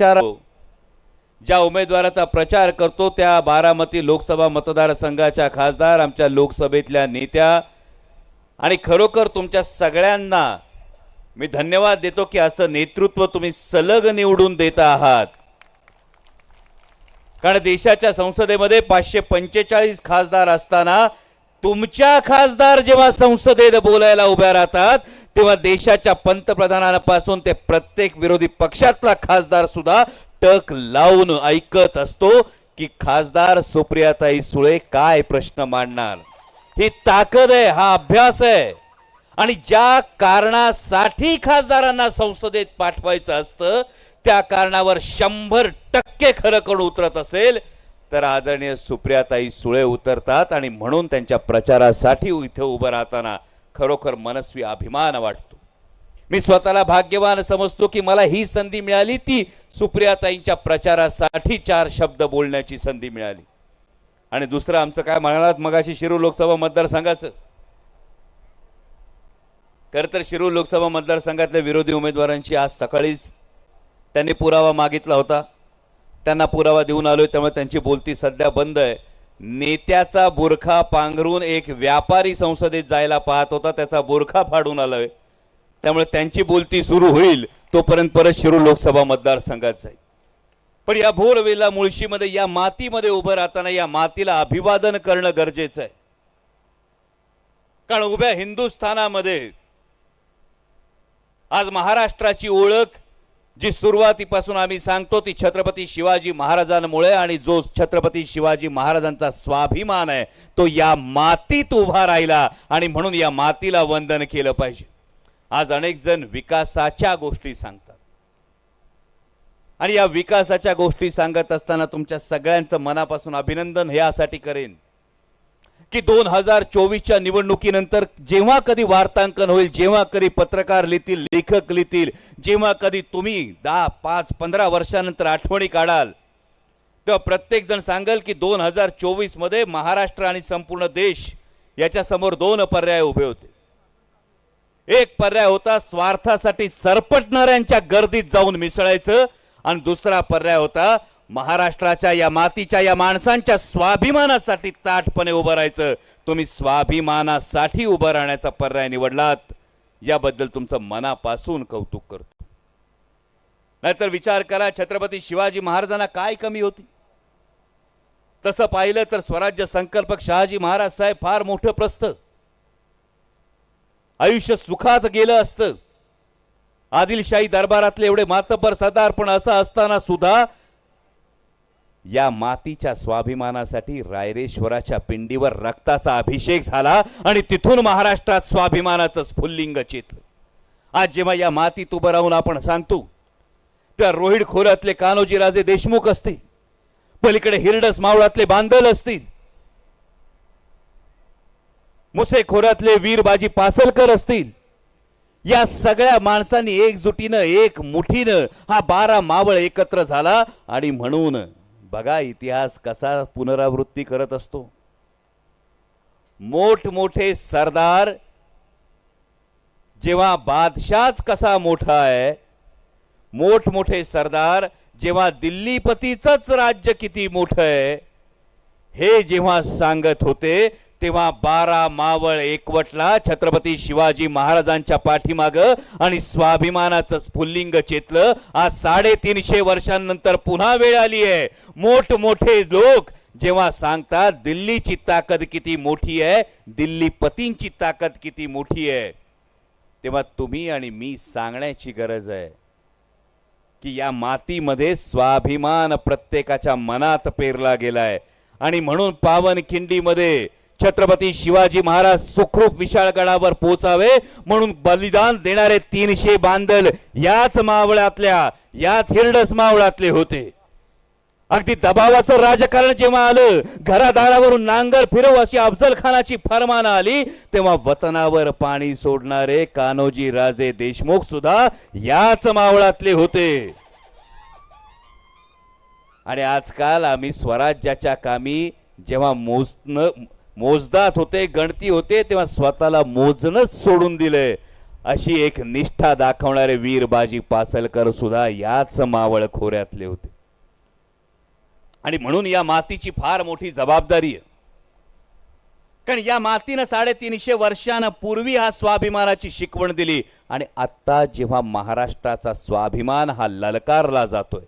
प्रचार हो. ज्या उमेदवाराचा प्रचार करतो त्या बारामती लोकसभा मतदारसंघाच्या खासदार आमच्या लोकसभेतल्या नेत्या आणि खरोखर तुमच्या सगळ्यांना मी धन्यवाद देतो की असं नेतृत्व तुम्ही सलग निवडून देत आहात. कारण देशाच्या संसदेमध्ये पाचशे पंचेचाळीस खासदार असताना तुमच्या खासदार जेव्हा संसदेत बोलायला उभ्या राहतात तेव्हा देशाच्या पंतप्रधानांपासून ते प्रत्येक विरोधी पक्षातला खासदार सुद्धा टक लावून ऐकत असतो की खासदार सुप्रियाताई सुळे काय प्रश्न मांडणार? ही ताकद आहे हा अभ्यास आहे. आणि ज्या कारणासाठी खासदारांना संसदेत पाठवायचं असतं त्या कारणावर शंभर टक्के खरं करून उतरत असेल तर आदरणीय सुप्रियाताई सुळे उतरतात आणि म्हणून त्यांच्या प्रचारासाठी इथे उभं राहताना खरोखर मनस्वी अभिमान वाटतो. मी स्वतःला भाग्यवान समजतो की मला ही संधी मिळाली ती सुप्रियाताईंच्या प्रचारासाठी चार शब्द बोलण्याची संधी मिळाली. आणि दुसरं आमचं काय म्हणालात मगाशी शिरू लोकसभा मतदारसंघाचं? खरं तर शिरूर लोकसभा मतदारसंघातल्या विरोधी उमेदवारांची आज सकाळीच त्यांनी पुरावा मागितला होता. त्यांना पुरावा देऊन आलोय त्यामुळे त्यांची बोलती सध्या बंद आहे. नेत्याचा बुरखा पांघरून एक व्यापारी संसदेत जायला पाहत होता त्याचा बुरखा फाडून आलोय. त्यामुळे त्यांची बोलती सुरू होईल तोपर्यंत परत शिरू लोकसभा मतदारसंघात जाईल. पण या भोरवेला मुळशीमध्ये या मातीमध्ये उभं राहताना या मातीला अभिवादन करणं गरजेचं आहे. कारण उभ्या हिंदुस्थानामध्ये आज महाराष्ट्राची ओळख जी सुरुवातीपासून आम्ही सांगतो ती छत्रपती शिवाजी महाराजांमुळे आणि जो छत्रपती शिवाजी महाराजांचा स्वाभिमान आहे तो या मातीत उभा राहिला आणि म्हणून या मातीला वंदन केलं पाहिजे. आज अनेक जण विकासाच्या गोष्टी सांगतात. आणि या विकासाच्या गोष्टी सांगत असताना तुमच्या सगळ्यांचं मनापासून अभिनंदन यासाठी करेन. की दोन हजार चोवीसच्या निवडणुकीनंतर जेव्हा कधी वार्तांकन होईल जेव्हा कधी पत्रकार लिहितील लेखक लिहितील जेव्हा कधी तुम्ही दहा पाच पंधरा वर्षानंतर आठवणी काढाल. तेव्हा प्रत्येक जण सांगेल की दोन हजार चोवीसमध्ये महाराष्ट्र आणि संपूर्ण देश याच्या समोर दोन पर्याय उभे होते. एक पर्याय होता स्वार्थासाठी सरपटणाऱ्यांच्या गर्दीत जाऊन मिसळायचं आणि दुसरा पर्याय होता महाराष्ट्राच्या या मातीच्या या माणसांच्या स्वाभिमानासाठी ताठपणे उभं राहायचं. तुम्ही स्वाभिमानासाठी उभं राहण्याचा पर्याय निवडलात. याबद्दल तुमचं मनापासून कौतुक करतो. नाहीतर विचार करा छत्रपती शिवाजी महाराजांना काय कमी होती? तसं पाहिलं तर स्वराज्य संकल्पक शहाजी महाराज साहेब फार मोठं प्रस्थ. आयुष्य सुखात गेलं असतं. आदिलशाही दरबारातले एवढे मातब्बर सरदार पण असं असताना सुद्धा या मातीच्या स्वाभिमानासाठी रायरेश्वराच्या पिंडीवर रक्ताचा अभिषेक झाला आणि तिथून महाराष्ट्रात स्वाभिमानाचं स्फुल्लिंग चित. आज जेव्हा या मातीत उभं राहून आपण सांगतो त्या रोहिड खोऱ्यातले कान्होजीराजे देशमुख असतील पलीकडे हिरडस मावळातले बांदल असतील मुसे खोऱ्यातले वीरबाजी पासलकर असतील या सगळ्या माणसांनी एकजुटीनं एक मुठीनं हा बारा मावळ एकत्र झाला आणि म्हणून बघा इतिहास कसा पुनरावृत्ती करत असतो. मोठमोठे सरदार जेव्हा बादशाच कसा मोठा आहे मोठमोठे सरदार जेव्हा दिल्लीपतीच राज्य किती मोठं आहे हे जेव्हा सांगत होते तेव्हा बारा मावळ एकवटला छत्रपती शिवाजी महाराजांच्या पाठीमाग आणि स्वाभिमानाचं स्फुल्लिंग चेतलं. आज साडेतीनशे वर्षांनंतर पुन्हा वेळ आली आहे. मोठमोठे लोक जेव्हा सांगतात दिल्लीची ताकद किती मोठी आहे दिल्ली पतींची ताकद किती मोठी आहे तेव्हा तुम्ही आणि मी सांगण्याची गरज आहे की या मातीमध्ये स्वाभिमान प्रत्येकाच्या मनात पेरला गेलाय. आणि म्हणून पावनखिंडीमध्ये मध्ये छत्रपती शिवाजी महाराज सुखरूप विशाळगडावर पोहोचावे म्हणून बलिदान देणारे तीनशे बांदल याच मावळातल्या याच हिरडस मावळातले होते. अगदी दबावाचं राजकारण जेव्हा आलं घरादारावरून नांगर फिरव अशी अफजल खानाची फरमानं आली तेव्हा वतनावर पाणी सोडणारे कान्होजी राजे देशमुख सुद्धा याच मावळातले होते. आणि आजकाल आम्ही स्वराज्याच्या कामी जेव्हा मोजणं मोजदात होते गणती होते तेव्हा स्वतःला मोजणंच सोडून दिलंय अशी एक निष्ठा दाखवणारे वीरबाजी पासलकर सुद्धा याच मावळ खोऱ्यातले होते. आणि म्हणून या मातीची फार मोठी जबाबदारी आहे. कारण या मातीनं साडेतीनशे वर्षानं पूर्वी हा स्वाभिमानाची शिकवण दिली आणि आता जेव्हा महाराष्ट्राचा स्वाभिमान हा ललकारला जातोय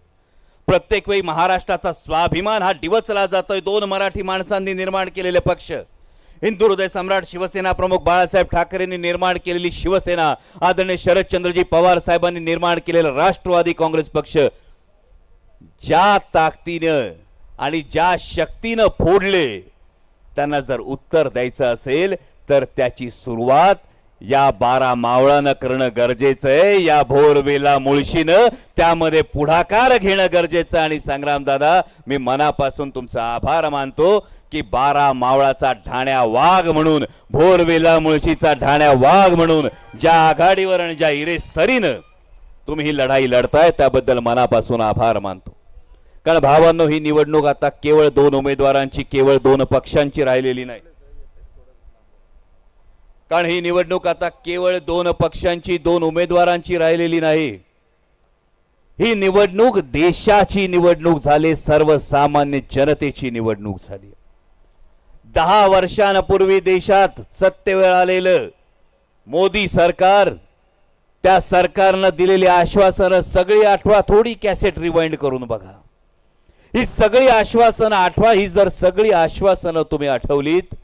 प्रत्येक वेळी महाराष्ट्राचा स्वाभिमान हा डिवचला जातोय. दोन मराठी माणसांनी निर्माण केलेले पक्ष. हिंदू हृदय सम्राट शिवसेना प्रमुख बाळासाहेब ठाकरेंनी निर्माण केलेली शिवसेना आदरणीय शरदचंद्रजी पवार साहेबांनी निर्माण केलेला राष्ट्रवादी काँग्रेस पक्ष. ज्या ताकदीनं आणि ज्या शक्तीनं फोडले त्यांना जर उत्तर द्यायचं असेल तर त्याची सुरुवात या बारा मावळानं करणं गरजेचं आहे. या भोरवेला मुळशीनं त्यामध्ये पुढाकार घेणं गरजेचं आणि संग्राम दादा मी मनापासून तुमचा आभार मानतो की बारा मावळाचा ढाण्या वाघ म्हणून भोरवेला मुळशीचा ढाण्या वाघ म्हणून ज्या आघाडीवर आणि ज्या इरेसरीनं तुम्ही ही लढाई लढताय त्याबद्दल मनापासून आभार मानतो. कारण भावांनो ही निवडणूक आता केवळ दोन उमेदवारांची केवळ दोन पक्षांची राहिलेली नाही. कारण ही निवडणूक आता केवळ दोन पक्षांची दोन उमेदवारांची राहिलेली नाही. ही निवडणूक देशाची निवडणूक झाली सर्वसामान्य जनतेची निवडणूक झाली. दहा वर्षांपूर्वी देशात सत्तेवर आलेलं मोदी सरकार त्या सरकारनं दिलेली आश्वासनं सगळी आठवा थोडी कॅसेट रिवाइंड करून बघा. ही सगळी आश्वासनं आठवा ही जर सगळी आश्वासनं तुम्ही आठवलीत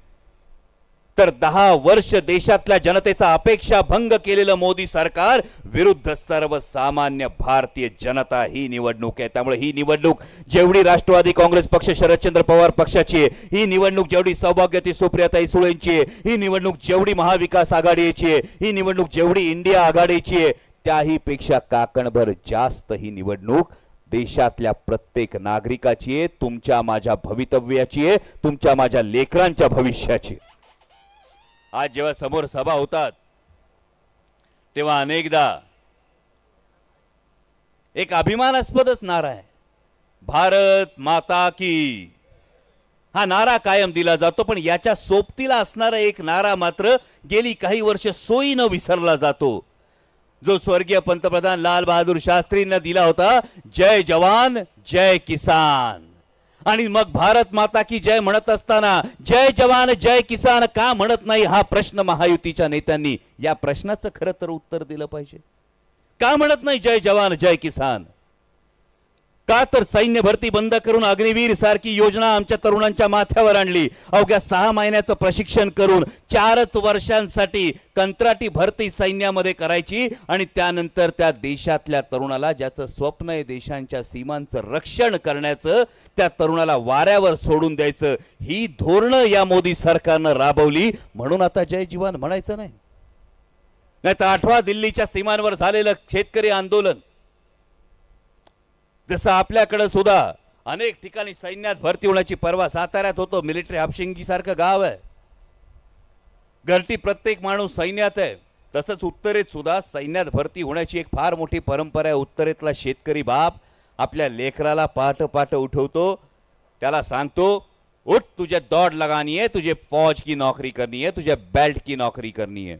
तर दहा वर्ष देशातल्या जनतेचा अपेक्षा भंग केलेलं मोदी सरकार विरुद्ध सर्वसामान्य भारतीय जनता ही निवडणूक आहे त्यामुळे ही निवडणूक जेवढी राष्ट्रवादी काँग्रेस पक्ष शरदचंद्र पवार पक्षाची आहे ही निवडणूक जेवढी सौभाग्यती सुप्रियाताई सुळेंची आहे ही निवडणूक जेवढी महाविकास आघाडीची आहे ही निवडणूक जेवढी इंडिया आघाडीची आहे त्याही पेक्षा काकणभर जास्त ही निवडणूक देशातल्या प्रत्येक नागरिकाची आहे तुमच्या माझ्या भवितव्याची आहे तुमच्या माझ्या लेकरांच्या भविष्याची आहे. आज जेव्हा समोर सभा होतात तेव्हा अनेकदा एक अभिमानास्पदच नारा आहे. भारत माता की हा नारा कायम दिला जातो पण याच्या सोबतीला असणारा एक नारा मात्र गेली काही वर्ष सोयीनं विसरला जातो. जो स्वर्गीय पंतप्रधान लाल बहादूर शास्त्रींना दिला होता जय जवान जय किसान. आणि मग भारत माता की जय म्हणत असताना जय जवान जय किसान का म्हणत नाही? हा प्रश्न महायुतीच्या नेत्यांनी. या प्रश्नाचं खरं तर उत्तर दिलं पाहिजे. का म्हणत नाही जय जवान जय किसान का तर सैन्य भरती बंद करून अग्निवीर सारखी योजना आमच्या तरुणांच्या माथ्यावर आणली? अवघ्या सहा महिन्याचं प्रशिक्षण करून चारच वर्षांसाठी कंत्राटी भरती सैन्यामध्ये करायची आणि त्यानंतर त्या देशातल्या तरुणाला ज्याचं स्वप्न आहे देशांच्या सीमांचं रक्षण करण्याचं त्या तरुणाला वाऱ्यावर सोडून द्यायचं. ही धोरणं या मोदी सरकारनं राबवली. म्हणून आता जय जीवन म्हणायचं नाही. नाही तर आठवा दिल्लीच्या सीमांवर झालेलं शेतकरी आंदोलन. जसं आपल्याकडं सुद्धा अनेक ठिकाणी सैन्यात भरती होण्याची परवा साताऱ्यात होतो. मिलिटरी हापशिंगीसारखं गाव आहे. घरटी प्रत्येक माणूस सैन्यात आहे. तसंच उत्तरेत सुद्धा सैन्यात भरती होण्याची एक फार मोठी परंपरा आहे. उत्तरेतला शेतकरी बाप आपल्या लेकराला पाठ पाठ उठवतो. त्याला सांगतो उठ तुझे दौड़ लगानी है तुझे फौज की नौकरी करनी है तुझे बेल्ट की नौकरी करनी है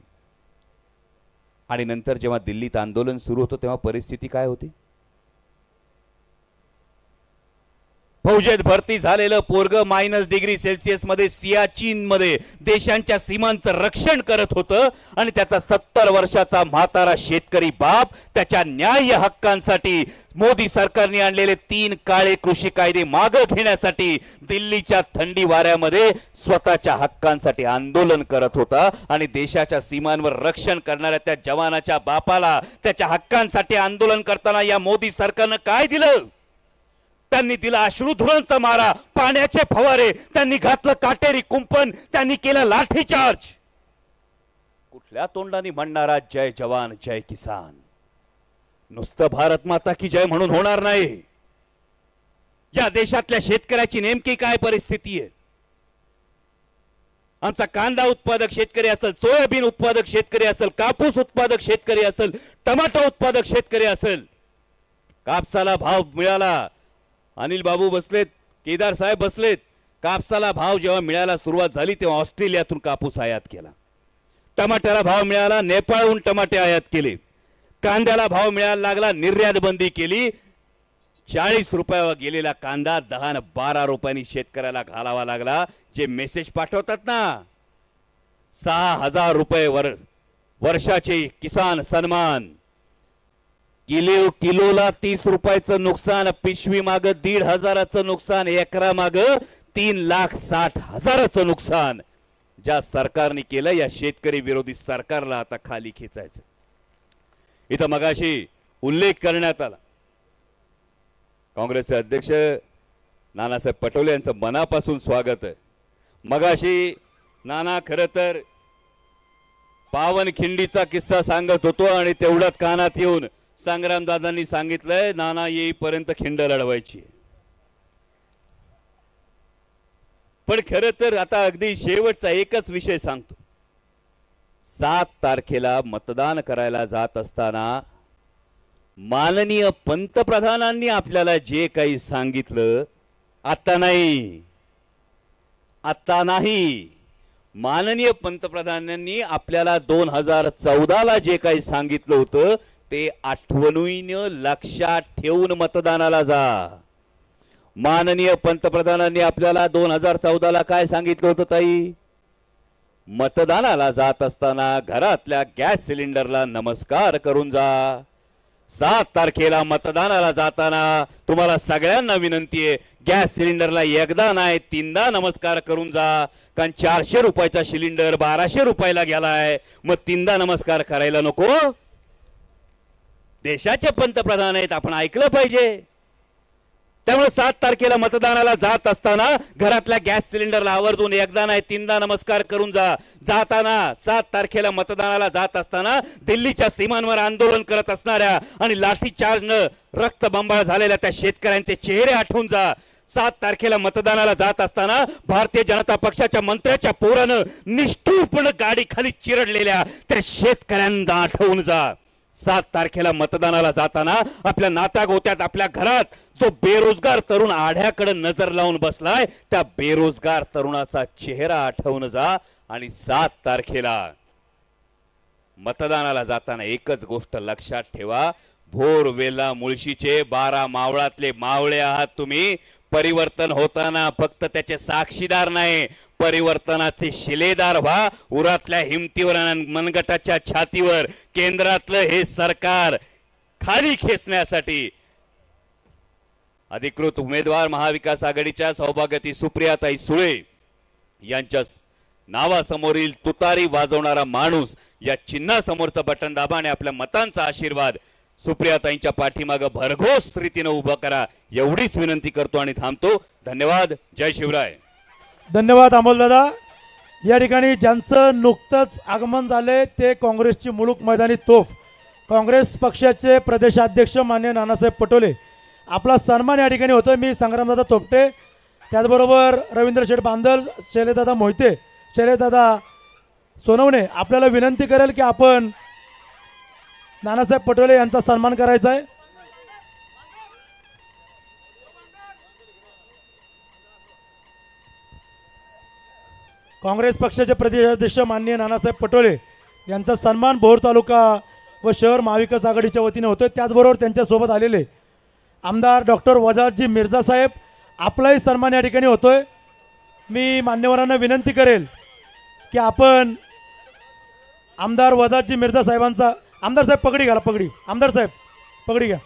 आणि नंतर जेव्हा दिल्लीत आंदोलन सुरू होतं तेव्हा परिस्थिती काय होती? फौजेत भरती झालेलं पोरग मायनस डिग्री सेल्सिअसमध्ये सियाचीन मध्ये देशांच्या सीमांचं रक्षण करत होतं आणि त्याचा सत्तर वर्षाचा म्हातारा शेतकरी बाप त्याच्या न्याय्य हक्कांसाठी मोदी सरकारने आणलेले तीन काळे कृषी कायदे मागं घेण्यासाठी दिल्लीच्या थंडी वाऱ्यामध्ये स्वतःच्या हक्कांसाठी आंदोलन करत होता आणि देशाच्या सीमांवर रक्षण करणाऱ्या त्या जवानाच्या बापाला त्याच्या हक्कांसाठी आंदोलन करताना या मोदी सरकारनं काय दिलं? त्यांनी दिला अश्रुधुरांचा मारा पाण्याचे फवारे त्यांनी घातलं काटेरी कुंपण त्यांनी केलं लाठीचार्ज कुठल्या तोंडाने म्हणणारा जय जवान जय किसान? नुसतं भारत माता की जय म्हणून होणार नाही. या देशातल्या शेतकऱ्याची नेमकी काय परिस्थिती आहे? आमचा कांदा उत्पादक शेतकरी असेल सोयाबीन उत्पादक शेतकरी असेल कापूस उत्पादक शेतकरी असेल टमाटो उत्पादक शेतकरी असेल कापसाला भाव मिळाला अनिल बाबू बसलेत केदार साहेब बसलेत. कापसाला भाव जेव्हा मिळायला सुरुवात झाली तेव्हा ऑस्ट्रेलियातून कापूस आयात केला. टमाट्याला भाव मिळाला नेपाळहून टमाटे आयात केले. कांद्याला भाव मिळायला लागला निर्यात बंदी केली. चाळीस रुपयावर गेलेला कांदा दहा न बारा रुपयांनी शेतकऱ्याला घालावा लागला. जे मेसेज पाठवतात ना सहा हजार रुपये वर वर्षाचे किसान सन्मान. किलो किलोला तीस रुपयाचं नुकसान पिशवी माग दीड हजाराचं नुकसान एकरा माग तीन लाख साठ हजाराचं नुकसान. ज्या सरकारने केलं या शेतकरी विरोधी सरकारला आता खाली खेचायचं. इथं मगाशी उल्लेख करण्यात आला. काँग्रेसचे अध्यक्ष नानासाहेब पटोले यांचं मनापासून स्वागत आहे. मगाशी नाना खरं तर पावनखिंडीचा किस्सा सांगत होतो आणि तेवढ्यात कानात येऊन संग्रामदादांनी सांगितलंय नाना येईपर्यंत खिंड लढवायची. पण खरं तर आता अगदी शेवटचा एकच विषय सांगतो. सात तारखेला मतदान करायला जात असताना माननीय पंतप्रधानांनी आपल्याला जे काही सांगितलं आता नाही. आता नाही. माननीय पंतप्रधानांनी आपल्याला दोन हजार चौदाला जे काही सांगितलं होतं ते आठवणीनं लक्षात ठेवून मतदानाला जा. माननीय पंतप्रधानांनी आपल्याला दोन हजार चौदाला काय सांगितलं होतं ताई? मतदानाला जात असताना घरातल्या गॅस सिलेंडरला नमस्कार करून जा. सात तारखेला मतदानाला जाताना तुम्हाला सगळ्यांना विनंती आहे गॅस सिलेंडरला एकदा नाही तीनदा नमस्कार करून जा. कारण चारशे रुपयाचा सिलेंडर बाराशे रुपयाला गेलाय. मग तीनदा नमस्कार करायला नको. देशाचे पंतप्रधान आहेत आपण ऐकलं पाहिजे. त्यामुळे सात तारखेला मतदानाला जात असताना घरातल्या गॅस सिलेंडरला आवर्जून एकदा नाही तीनदा नमस्कार करून जा. जाताना सात तारखेला मतदानाला जात असताना दिल्लीच्या सीमांवर आंदोलन करत असणाऱ्या आणि लाठी चार्जनं रक्तबंबाळ झालेल्या त्या शेतकऱ्यांचे चेहरे आठवून जा. सात तारखेला मतदानाला जात असताना भारतीय जनता पक्षाच्या मंत्र्याच्या पोरानं निष्ठूरपणे गाडीखाली चिरडलेल्या त्या शेतकऱ्यांना आठवून जा. सात तारखेला मतदानाला जाताना आपल्या नात्या गोत्यात आपल्या घरात जो बेरोजगार तरुण आढ्याकडे नजर लावून बसलाय त्या बेरोजगार तरुणाचा चेहरा आठवून जा आणि सात तारखेला मतदानाला जाताना एकच गोष्ट लक्षात ठेवा. भोर वेला मुळशीचे बारा मावळातले मावळे आहात तुम्ही. परिवर्तन होताना फक्त त्याचे साक्षीदार नाही परिवर्तनाचे शिलेदार व्हा. उरातल्या हिमतीवर आणि मनगटाच्या छातीवर केंद्रातलं हे सरकार खाली खेचण्यासाठी अधिकृत उमेदवार महाविकास आघाडीच्या सहभागती सुप्रियाताई सुळे यांच्या नावासमोरील तुतारी वाजवणारा माणूस या चिन्हासमोरचं बटन दाबा आणि आपल्या मतांचा आशीर्वाद सुप्रियाताईंच्या पाठीमागं भरघोस रीतीनं उभं करा. एवढीच विनंती करतो आणि थांबतो. धन्यवाद. जय शिवराय. धन्यवाद अमोलदादा. या ठिकाणी ज्यांचं नुकतंच आगमन झाले ते काँग्रेसची मुलूक मैदानी तोफ. काँग्रेस पक्षाचे प्रदेशाध्यक्ष मान्य नानासाहेब पटोले. आपला सन्मान या ठिकाणी होतोय. मी संग्रामदादा तोपटे. त्याचबरोबर रवींद्र शेठ बांदल शैलेदादा मोहिते. शैलेदादा सोनवणे आपल्याला विनंती करेल की आपण नानासाहेब पटोले यांचा सन्मान करायचा आहे. काँग्रेस पक्षाचे प्रदेशाध्यक्ष माननीय नानासाहेब पटोले यांचा सन्मान भोर तालुका व शहर महाविकास आघाडीच्या वतीने होतोय. त्याचबरोबर त्यांच्यासोबत आलेले आमदार डॉक्टर वजारजी मिर्झा साहेब आपलाही सन्मान या ठिकाणी होतोय. मी मान्यवरांना विनंती करेल की आपण आमदार वजारजी मिर्झा साहेबांचा आमदार साहेब पगडी घाला पगडी. आमदार साहेब पगडी घ्या.